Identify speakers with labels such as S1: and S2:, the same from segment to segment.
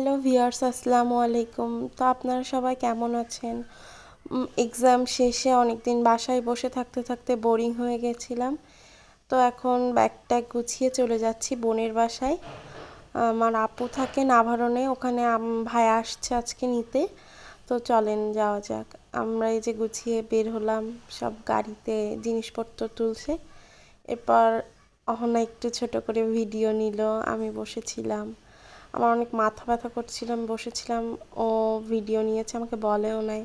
S1: Hello viewers আসসালামু আলাইকুম। তো আপনারা সবাই কেমন আছেন? এক্সাম শেষে অনেক দিন বাসায় বসে থাকতে থাকতে বোরিং হয়ে গেছিলাম। তো এখন ব্যাগটা গুছিয়ে চলে যাচ্ছি বোনের বাসায়। আমার আপু থাকে নাভারণে ওখানে ভাই আসছে আজকে নিতে। তো চলেন যাওয়া যাক। আমরা এই যে গুছিয়ে বের হলাম, সব গাড়িতে জিনিসপত্র তুলছে। এরপর অহনা একটু ছোট করে ভিডিও নিল, আমি বসেছিলাম। আমার অনেক মাথা ব্যথা করছিলাম বসেছিলাম, ও ভিডিও নিয়েছে, আমাকে বলেও নাই।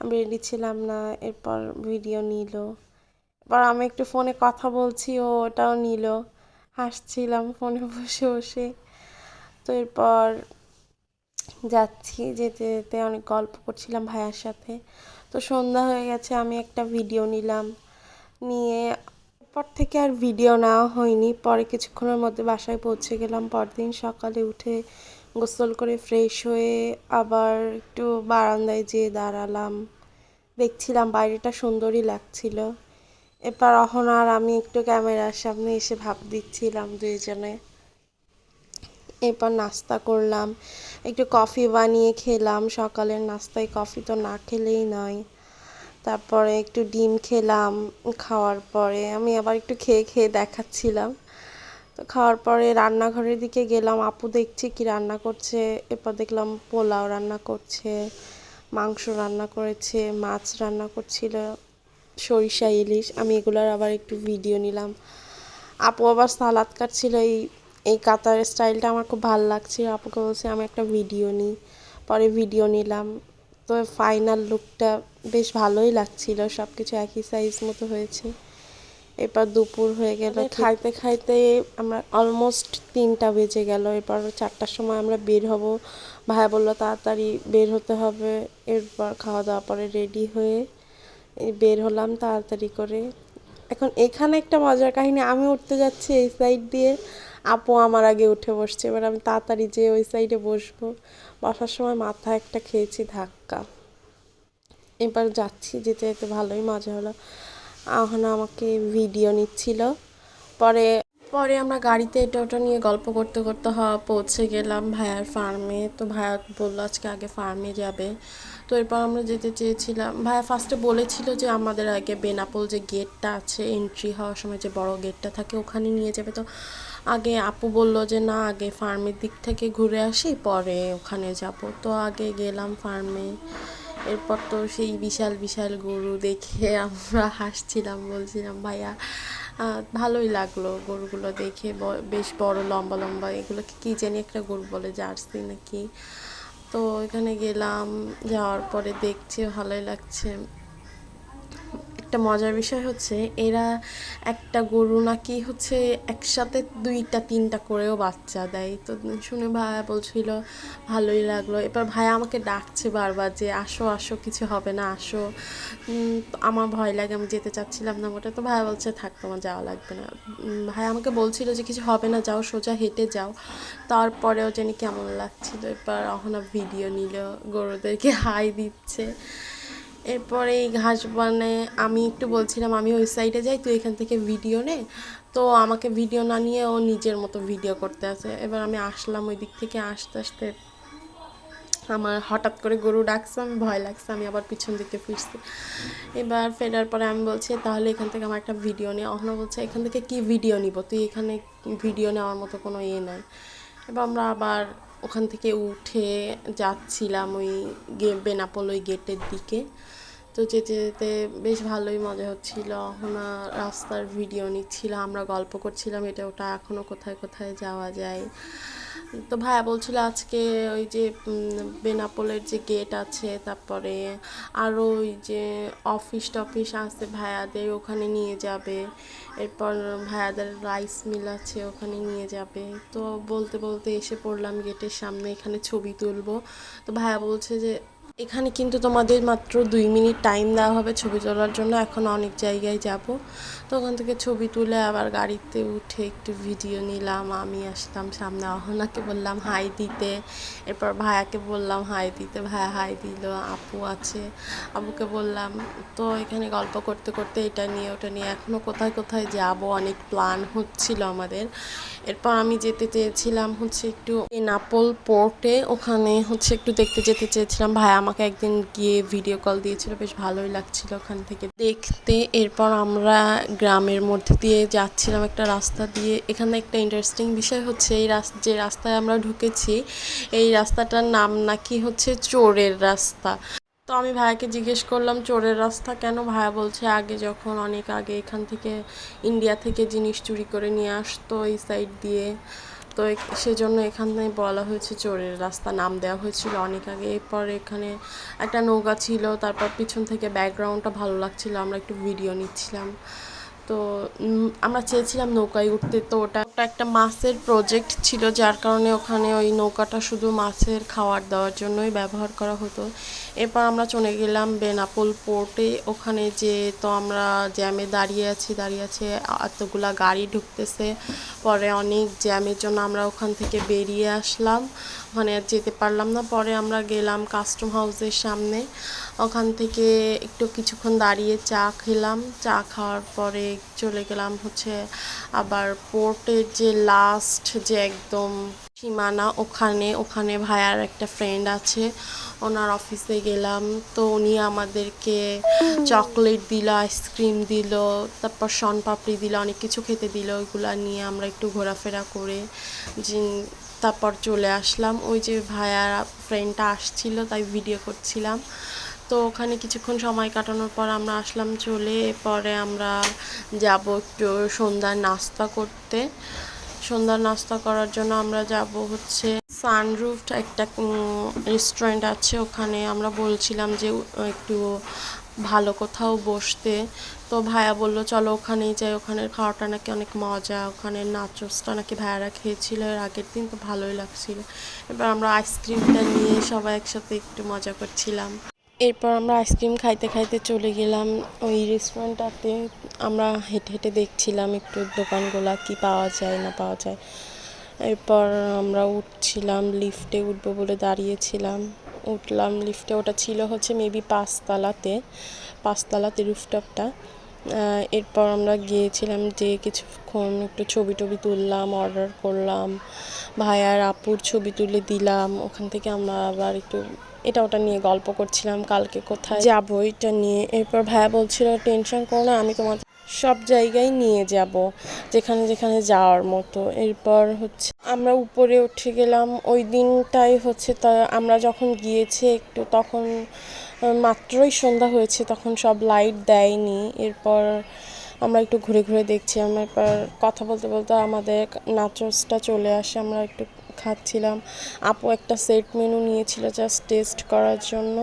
S1: আমি রেডি ছিলাম না, এরপর ভিডিও নিল। এবার আমি একটু ফোনে কথা বলছি, ও ওটাও নিল। হাসছিলাম ফোনে বসে বসে। তো এরপর যাচ্ছি, যেতে যেতে অনেক গল্প করছিলাম ভাইয়ার সাথে। তো সন্ধ্যা হয়ে গেছে, আমি একটা ভিডিও নিলাম। নিয়ে পর থেকে আর ভিডিও নেওয়া হয়নি। পরে কিছুক্ষণের মধ্যে বাসায় পৌঁছে গেলাম। পরদিন সকালে উঠে গোসল করে ফ্রেশ হয়ে আবার একটু বারান্দায় যেয়ে দাঁড়ালাম। দেখছিলাম বাইরেটা সুন্দরই লাগছিল। এরপর অহন আর আমি একটু ক্যামেরার সামনে এসে ভাব দিচ্ছিলাম দুইজনে। এরপর নাস্তা করলাম। একটু কফি বানিয়ে খেলাম। সকালের নাস্তায় কফি তো না খেলেই নয়। তারপরে একটু ডিম খেলাম, খাওয়ার পরে আমি আবার একটু খেয়ে খেয়ে দেখাচ্ছিলাম। তো খাওয়ার পরে রান্নাঘরের দিকে গেলাম, আপু দেখছি কি রান্না করছে, এরপর দেখলাম পোলাও রান্না করছে, মাংস রান্না করেছে, মাছ রান্না করছিল, সরিষা, ইলিশ, আমি এগুলোর আবার একটু ভিডিও নিলাম। আপু আবার সালাদ কাটছিল, এই এই কাতার স্টাইলটা আমার খুব ভালো লাগছে আপুকে বলছে আমি একটা ভিডিও নিই, পরে ভিডিও নিলাম। তো ফাইনাল লুকটা বেশ ভালোই লাগছিল সব কিছু একই সাইজ মতো হয়েছে। এরপর দুপুর হয়ে গেল খাইতে খাইতে আমরা অলমোস্ট তিনটা বেজে গেল এরপর চারটার সময় আমরা বের হব। ভাই বলল তাড়াতাড়ি বের হতে হবে। এরপর খাওয়া দাওয়া পরে রেডি হয়ে বের হলাম তাড়াতাড়ি করে। এখন এখানে একটা মজার কাহিনী আমি উঠতে যাচ্ছি এই সাইড দিয়ে। আপু আমার আগে উঠে বসছে, এবার আমি তাড়াতাড়ি যে ওই সাইডে বসবো। বসার সময় মাথা একটা খেয়েছি ধাক্কা। এবার যাচ্ছি, যেতে যেতে ভালোই মজা হলো। আহনা আমাকে ভিডিও নিচ্ছিল। পরে পরে আমরা গাড়িতে এটা ওটা নিয়ে গল্প করতে করতে হওয়া পৌঁছে গেলাম ভাইয়ার ফার্মে তো ভাইয়া বলল আজকে আগে ফার্মে যাবে। তো এরপর আমরা যেতে চেয়েছিলাম। ভাইয়া ফার্স্টে বলেছিল যে আমাদের আগে বেনাপোল যে গেটটা আছে এন্ট্রি হওয়ার সময় যে বড় গেটটা থাকে, ওখানে নিয়ে যাবে। তো আগে আপু বলল যে না, আগে ফার্মের দিক থেকে ঘুরে আসি, পরে ওখানে যাব। তো আগে গেলাম ফার্মে এরপর তো সেই বিশাল বিশাল গরু দেখে আমরা হাসছিলাম, বলছিলাম, ভাইয়া ভালোই লাগল গরুগুলো দেখে বেশ বড়, লম্বা লম্বা, এগুলোকে কী জানি একটা গরু বলে, জার্সি নাকি। তো এখানে গেলাম, যাওয়ার পরে দেখছি, ভালোই লাগছে। একটা মজার বিষয় হচ্ছে, এরা একটা গরু নাকি হচ্ছে একসাথে দুইটা, তিনটা করেও বাচ্চা দেয়। তো শুনে ভাইয়া বলছিল, ভালোই লাগল। এবার ভাইয়া আমাকে ডাকছে বারবার যে, আসো আসো, কিছু হবে না, আসো। আমার ভয় লাগে, আমি যেতে চাচ্ছিলাম না ওটা তো ভাইয়া বলছে, থাক, তোমার যাওয়া লাগবে না। ভাইয়া আমাকে বলছিল যে, কিছু হবে না, যাও, সোজা হেঁটে যাও। তারপরেও জানি কেমন লাগছিল। এবার অহনা ভিডিও নিল, গরুদেরকে হাই দিচ্ছে। এরপরে এই ঘাস বানে আমি একটু বলছিলাম, আমি ওই সাইডে যাই, তুই এখান থেকে ভিডিও নে। তো আমাকে ভিডিও না নিয়ে ও নিজের মতো ভিডিও করতে আছে। এবার আমি আসলাম ওই দিক থেকে, আসতে আসতে আমার হঠাৎ করে গরু ডাকছে, আমি ভয় লাগছে, আমি আবার পিছন দিকে ফিরছি। এবার ফেরার পরে আমি বলছি, তাহলে এখান থেকে আমার একটা ভিডিও নিয়ে অহনা বলছে, এখান থেকে কি ভিডিও নিব? তুই এখানে ভিডিও নেওয়ার মতো কোনো ইয়ে নাই। এবার আমরা আবার ওখান থেকে উঠে যাচ্ছিলাম ওই গে বেনাপোল ওই গেটের দিকে। তো যেতে যেতে বেশ ভালোই মজা হচ্ছিল। ওনা রাস্তার ভিডিও নিচ্ছিল, আমরা গল্প করছিলাম এটা ওটা এখনও কোথায় কোথায় যাওয়া যায়। তো ভাইয়া বলছিল আজকে ওই যে বেনাপোলের যে গেট আছে, তারপরে আরও ওই যে অফিস টফিস আছে ভাইয়াদের, ওখানে নিয়ে যাবে। এরপর ভাইয়াদের রাইস মিল আছে, ওখানে নিয়ে যাবে। তো বলতে বলতে এসে পড়লাম গেটের সামনে, এখানে ছবি তুলবো। তো ভাইয়া বলছে যে এখানে কিন্তু তোমাদের মাত্র দুই মিনিট টাইম দেওয়া হবে ছবি তোলার জন্য। এখন অনেক জায়গায় যাব। তো ওখান থেকে ছবি তুলে আবার গাড়িতে উঠে একটু ভিডিও নিলাম। আমি আসলাম সামনে অহনাকে বললাম, হাই দিতে। এরপর ভায়াকে বললাম, হাই দিতে। ভায়া হাই দিল। আপু আছে। আবুকে বললাম, তো এখানে গল্প করতে করতে এটা নিয়ে, ওটা নিয়ে এখনও কোথায় কোথায় যাব? অনেক প্ল্যান হচ্ছিল আমাদের। এরপর আমি যেতে চেয়েছিলাম হচ্ছে একটু নাপোল পোর্টে ওখানে হচ্ছে একটু দেখতে যেতে চেয়েছিলাম। ভাই আমাকে একদিন গিয়ে ভিডিও কল দিয়েছিল, বেশ ভালোই লাগছিল ওখান থেকে। দেখতে এরপর আমরা গ্রামের মধ্যে দিয়ে যাচ্ছিলাম একটা রাস্তা দিয়ে। এখানে একটা ইন্টারেস্টিং বিষয় হচ্ছে, এই রাস্তা যে রাস্তায় আমরা ঢুকেছি, এই রাস্তাটার নাম নাকি হচ্ছে চোরের রাস্তা। তো আমি ভাইয়াকে জিজ্ঞেস করলাম, চোরের রাস্তা কেন? ভাইয়া বলছে, আগে যখন অনেক আগে এখান থেকে ইন্ডিয়া থেকে জিনিস চুরি করে নিয়ে আসতো এই সাইড দিয়ে। তো সেজন্য এখানে বলা হয়েছে চোরের রাস্তা নাম দেওয়া হয়েছিল। অনেক আগে এরপর এখানে একটা নৌকা ছিল, তারপর পিছন থেকে ব্যাকগ্রাউন্ডটা ভালো লাগছিল, আমরা একটু ভিডিও নিচ্ছিলাম। তো আমরা চেয়েছিলাম নৌকায় উঠতে, তো ওটা ওটা একটা মাছের প্রজেক্ট ছিল, যার কারণে ওখানে ওই নৌকাটা শুধু মাছের খাবার দেওয়ার জন্যই ব্যবহার করা হতো। এরপর আমরা চলে গেলাম বেনাপোল পোর্টে ওখানে যে তো আমরা জ্যামে দাঁড়িয়ে আছি, দাঁড়িয়ে আছে, এতগুলা গাড়ি ঢুকতেছে। পরে অনেক জ্যামের জন্য আমরা ওখান থেকে বেরিয়ে আসলাম। ওখানে আর যেতে পারলাম না। পরে আমরা গেলাম কাস্টম হাউসের সামনে। ওখান থেকে একটু কিছুক্ষণ দাঁড়িয়ে চা খেলাম। চা খাওয়ার পরে চলে গেলাম হচ্ছে আবার পোর্টের যে লাস্ট যে একদম সীমানা, ওখানে ওখানে ভাইয়ার একটা ফ্রেন্ড আছে, ওনার অফিসে গেলাম। তো উনি আমাদেরকে চকলেট দিল আইসক্রিম দিল, তারপর শনপাপড়ি দিল, অনেক কিছু খেতে দিল। ওইগুলো নিয়ে আমরা একটু ঘোরাফেরা করে তারপর চলে আসলাম। ওই যে ভাইয়ার ফ্রেন্ডটা আসছিল, তাই ভিডিও করছিলাম। তো ওখানে কিছুক্ষণ সময় কাটানোর পর আমরা আসলাম চলে পরে আমরা যাব একটু সন্ধ্যার নাস্তা করতে। সন্ধ্যার নাস্তা করার জন্য আমরা যাব হচ্ছে সানরুফ একটা রেস্টুরেন্ট আছে। ওখানে আমরা বলছিলাম যে একটু ভালো কোথাও বসতে। তো ভাইয়া বলল, চলো ওখানেই যাই। ওখানের খাওয়াটা নাকি অনেক মজা। ওখানের নাচোসটা নাকি ভাইয়ারা খেয়েছিল এর আগের দিন, তো ভালোই লাগছিল। এবার আমরা আইসক্রিমটা নিয়ে সবাই একসাথে একটু মজা করছিলাম। এরপর আমরা আইসক্রিম খাইতে খাইতে চলে গেলাম ওই রেস্টুরেন্টটাতে আমরা হেঁটে হেঁটে দেখছিলাম একটু দোকানগুলা কি পাওয়া যায়, না পাওয়া যায়। এরপর আমরা উঠছিলাম লিফটে উঠবো বলে দাঁড়িয়েছিলাম। উঠলাম লিফটে ওটা ছিল হচ্ছে মেবি পাঁচতলাতে পাঁচতলাতে রুফটপটা এরপর আমরা গিয়েছিলাম যে কিছুক্ষণ একটু ছবি টবি তুললাম অর্ডার করলাম। ভাইয়ার আপুর ছবি তুলে দিলাম। ওখান থেকে আমরা আবার একটু এটা ওটা নিয়ে গল্প করছিলাম কালকে কোথায় যাব এটা নিয়ে। এরপর ভাইয়া বলছিল, টেনশন করো না, আমি তোমার সব জায়গায় নিয়ে যাব, যেখানে যেখানে যাওয়ার মতো। এরপর হচ্ছে আমরা উপরে উঠে গেলাম। ওই দিনটাই হচ্ছে তা, আমরা যখন গিয়েছি একটু তখন মাত্রই সন্ধ্যা হয়েছে, তখন সব লাইট দেয়নি। এরপর আমরা একটু ঘুরে ঘুরে দেখছি, আমরা কথা বলতে বলতে আমাদের নাচসটা চলে আসে, আমরা একটু খাচ্ছিলাম। আপু একটা সেট মেনু নিয়েছিল জাস্ট টেস্ট করার জন্য।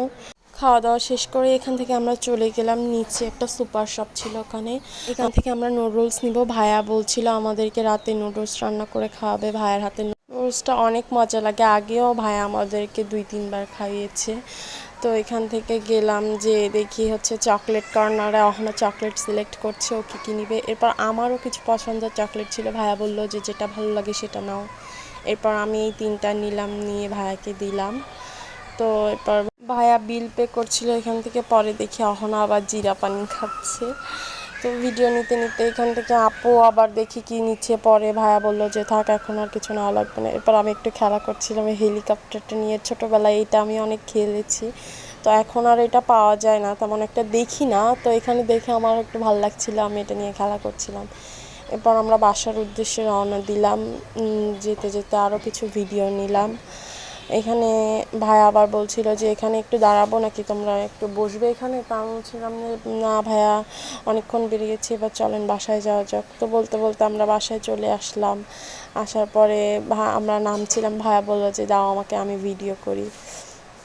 S1: খাওয়া দাওয়া শেষ করে এখান থেকে আমরা চলে গেলাম। নিচে একটা সুপার শপ ছিল ওখানে। এখান থেকে আমরা নুডলস নিব। ভাইয়া বলছিল আমাদেরকে রাতে নুডলস রান্না করে খাওয়াবে ভাইয়ের হাতে। নুডলসটা অনেক মজা লাগে। আগেও ভাইয়া আমাদেরকে দুই, তিনবার খাইয়েছে। তো এখান থেকে গেলাম যে দেখি হচ্ছে চকলেট কর্নারে অহনা চকলেট সিলেক্ট করছে। ও কী কী নিবে? এরপর আমারও কিছু পছন্দের চকলেট ছিল। ভাইয়া বলল যে যেটা ভালো লাগে সেটা নাও। এরপর আমি এই তিনটা নিলাম, নিয়ে ভাইয়াকে দিলাম। তো এরপর ভাইয়া বিল পে করছিল এখান থেকে, পরে দেখি অহনা আবার জিরা পানি খাচ্ছে। তো ভিডিও নিতে নিতে এখান থেকে আপু আবার দেখি কি নিচ্ছে, পরে ভাইয়া বলল যে থাক, এখন আর কিছু নেওয়া লাগবে না। এরপর আমি একটু খেলা করছিলাম, এই হেলিকপ্টারটা নিয়ে। ছোটোবেলায় এটা আমি অনেক খেলেছি, তো এখন আর এটা পাওয়া যায় না, তেমন একটা দেখি না। তো এখানে দেখে আমার একটু ভালো লাগছিল, আমি এটা নিয়ে খেলা করছিলাম। এরপর আমরা বাসার উদ্দেশ্যে রওনা দিলাম যেতে যেতে আরও কিছু ভিডিও নিলাম। এখানে ভাই আবার বলছিল যে, এখানে একটু দাঁড়াবো নাকি তোমরা একটু বসবে এখানে? তা বলছিলাম যে, না ভাইয়া, অনেকক্ষণ বেরিয়েছি, এবার চলেন বাসায় যাওয়া যাক। তো বলতে বলতে আমরা বাসায় চলে আসলাম। আসার পরে আমরা নামছিলাম, ভাইয়া বলল যে, দাও আমাকে, আমি ভিডিও করি।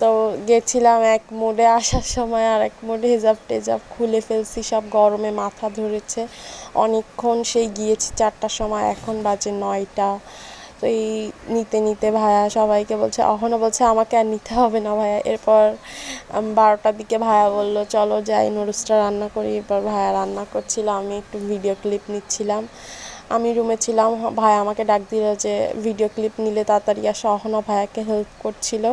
S1: তো গেছিলাম এক মোডে আসার সময় আর এক মোডে হেজাব টেজাব খুলে ফেলছি, সব গরমে মাথা ধরেছে। অনেকক্ষণ সেই গিয়েছি চারটার সময়, এখন বাজে নয়টা। তো এই নিতে নিতে ভায়া সবাইকে বলছে অহনও বলছে, আমাকে আর নিতে হবে না ভায়া। এরপর বারোটার দিকে ভায়া বলল, চলো যাই নুডলসটা রান্না করি। এরপর ভায়া রান্না করছিল, আমি একটু ভিডিও ক্লিপ নিচ্ছিলাম। আমি রুমে ছিলাম ভাই আমাকে ডাক দিল যে, ভিডিও ক্লিপ নিলে তাড়াতাড়ি আসো। অহনা ভাইয়াকে হেল্প করছিল।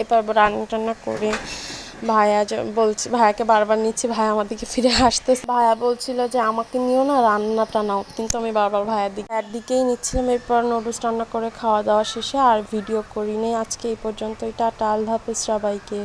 S1: এরপর রান্না টান্না করে। ভাইয়া যে বলছি, ভাইয়াকে বারবার নিচ্ছি, ভাইয়া আমার দিকে ফিরে আসতে ভাইয়া বলছিল যে, আমাকে নিও না, রান্নাটা নাও। কিন্তু আমি বারবার ভাইয়ার দিকে ভাইয়ার দিকেই নিচ্ছিলাম। এরপর নুডলস রান্না করে খাওয়া দাওয়া শেষে আর ভিডিও করি আজকে এই পর্যন্তই। টাটা, আল্লাহ হাফিজ সবাইকে।